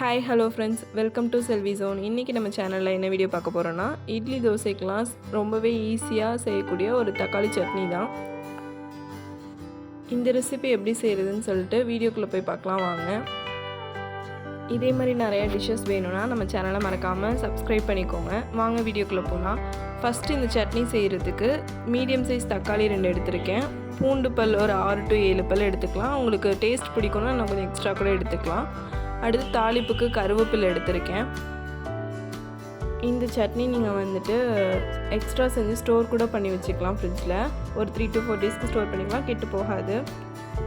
Hi hello friends welcome to Selvi zone இன்றைக்கி நம்ம சேனலில் என்ன வீடியோ பார்க்க போகிறோன்னா இட்லி தோசைக்கெலாம் ரொம்பவே ஈஸியாக செய்யக்கூடிய ஒரு தக்காளி சட்னி தான். இந்த ரெசிபி எப்படி செய்கிறதுன்னு சொல்லிட்டு வீடியோக்குள்ளே போய் பார்க்கலாம் வாங்க. இதே மாதிரி நிறைய டிஷ்ஷஸ் வேணும்னா நம்ம சேனலை மறக்காமல் சப்ஸ்கிரைப் பண்ணிக்கோங்க. வாங்க வீடியோக்குள்ளே போகலாம் ஃபஸ்ட்டு இந்த சட்னி செய்கிறதுக்கு மீடியம் சைஸ் தக்காளி ரெண்டு எடுத்திருக்கேன். பூண்டு பல் ஒரு ஆறு டு ஏழு பல் எடுத்துக்கலாம். உங்களுக்கு டேஸ்ட் பிடிக்கும்னா நான் கொஞ்சம் எக்ஸ்ட்ரா கூட எடுத்துக்கலாம். அடுத்து தாளிப்புக்கு கருவேப்பில் எடுத்திருக்கேன். இந்த சட்னி நீங்கள் வந்துட்டு எக்ஸ்ட்ரா செஞ்சு ஸ்டோர் கூட பண்ணி வச்சுக்கலாம் ஃப்ரிட்ஜில் ஒரு த்ரீ டு ஃபோர் டேஸ்க்கு ஸ்டோர் பண்ணிக்கலாம் கெட்டு போகாது.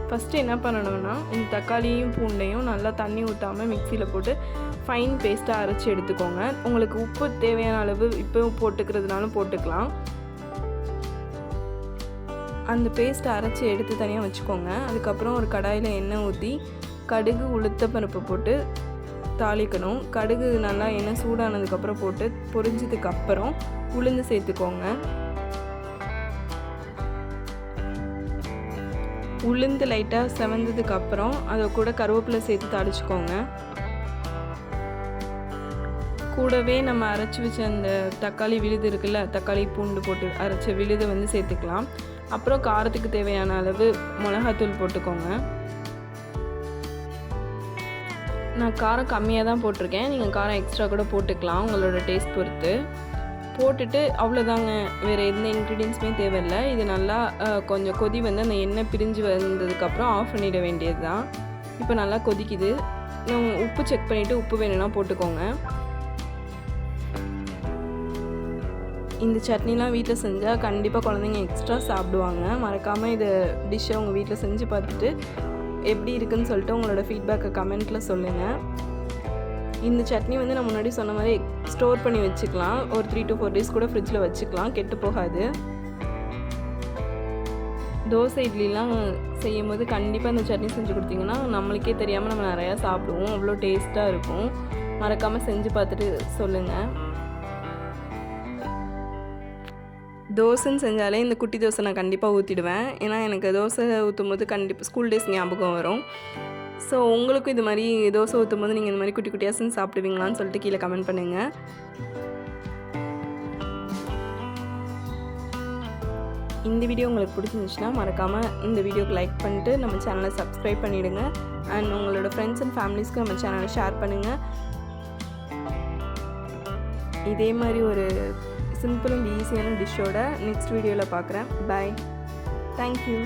ஃபஸ்ட்டு என்ன பண்ணணும்னா இந்த தக்காளியும் பூண்டையும் நல்லா தண்ணி ஊற்றாமல் மிக்சியில் போட்டு ஃபைன் பேஸ்ட்டாக அரைச்சி எடுத்துக்கோங்க. உங்களுக்கு உப்பு தேவையான அளவு இப்போ போட்டுக்கிறதுனாலும் போட்டுக்கலாம். அந்த பேஸ்ட்டை அரைச்சி எடுத்து தனியாக வச்சுக்கோங்க. அதுக்கப்புறம் ஒரு கடாயில் எண்ணெய் ஊற்றி கடுகு உளுத்த பருப்பு போட்டு தாளிக்கணும். கடுகு நல்லா எண்ணெய் சூடானதுக்கப்புறம் போட்டு பொரிஞ்சதுக்கு அப்புறம் உளுந்து சேர்த்துக்கோங்க. உளுந்து லைட்டாக செவந்ததுக்கு அப்புறம் அதை கூட கருவேப்பிலை சேர்த்து தாளிச்சுக்கோங்க. கூடவே நம்ம அரைச்சி வச்ச அந்த தக்காளி விழுது இருக்குல்ல தக்காளி பூண்டு போட்டு அரைச்ச விழுது வந்து சேர்த்துக்கலாம். அப்புறம் காரத்துக்கு தேவையான அளவு மிளகாத்தூள் போட்டுக்கோங்க. நான் காரம் கம்மியாக தான் போட்டிருக்கேன். நீங்கள் காரம் எக்ஸ்ட்ரா கூட போட்டுக்கலாம் உங்களோட டேஸ்ட் பொறுத்து. போட்டுட்டு அவ்வளோதாங்க வேறு எந்த இன்க்ரீடியன்ஸுமே தேவையில்லை. இது நல்லா கொஞ்சம் கொதி வந்து அந்த எண்ணெய் பிரிஞ்சு வந்ததுக்கப்புறம் ஆஃப் பண்ணிட வேண்டியது தான் இப்போ நல்லா கொதிக்குது. உப்பு செக் பண்ணிவிட்டு உப்பு வேணும்னா போட்டுக்கோங்க. இந்த சட்னிலாம் வீட்டில் செஞ்சால் கண்டிப்பாக குழந்தைங்க எக்ஸ்ட்ரா சாப்பிடுவாங்க. மறக்காமல் இது டிஷ்ஷை உங்கள் வீட்டில் செஞ்சு பார்த்துட்டு எப்படி இருக்குன்னு சொல்லிட்டு உங்களோட ஃபீட்பேக்கை கமெண்ட்டில் சொல்லுங்கள் இந்த சட்னி வந்து நான் முன்னாடி சொன்ன மாதிரி ஸ்டோர் பண்ணி வச்சுக்கலாம். ஒரு த்ரீ டு ஃபோர் டேஸ் கூட ஃப்ரிட்ஜில் வச்சுக்கலாம். கெட்டு போகாது. தோசை இட்லிலாம் செய்யும் போது கண்டிப்பாக இந்த சட்னி செஞ்சு கொடுத்தீங்கன்னா நம்மளுக்கே தெரியாமல் நம்ம நிறையா சாப்பிடுவோம். அவ்வளோ டேஸ்ட்டாக இருக்கும். மறக்காமல் செஞ்சு பார்த்துட்டு சொல்லுங்கள் தோசைன்னு செஞ்சாலே இந்த குட்டி தோசை நான் கண்டிப்பாக ஊற்றிடுவேன் ஏன்னா எனக்கு தோசை ஊற்றும் போது கண்டிப்பாக ஸ்கூல் டேஸ் ஞாபகம் வரும். ஸோ உங்களுக்கும் இது மாதிரி தோசை ஊற்றும் போது நீங்கள் இந்த மாதிரி குட்டி குட்டியாக செஞ்சு சாப்பிடுவீங்களான்னு சொல்லிட்டு கீழே கமெண்ட் பண்ணுங்கள் இந்த வீடியோ உங்களுக்கு பிடிச்சிருந்துச்சுன்னா மறக்காமல் இந்த வீடியோக்கு லைக் பண்ணிட்டு நம்ம சேனலை சப்ஸ்கிரைப் பண்ணிவிடுங்க அண்ட் உங்களோட ஃப்ரெண்ட்ஸ் அண்ட் ஃபேமிலிஸ்க்கு நம்ம சேனலை ஷேர் பண்ணுங்கள் இதே மாதிரி ஒரு சிம்பிள் அண்ட் ஈஸியான டிஷ்ஷோட நெக்ஸ்ட் வீடியோவில் பார்க்குறேன் பாய் தேங்க்யூ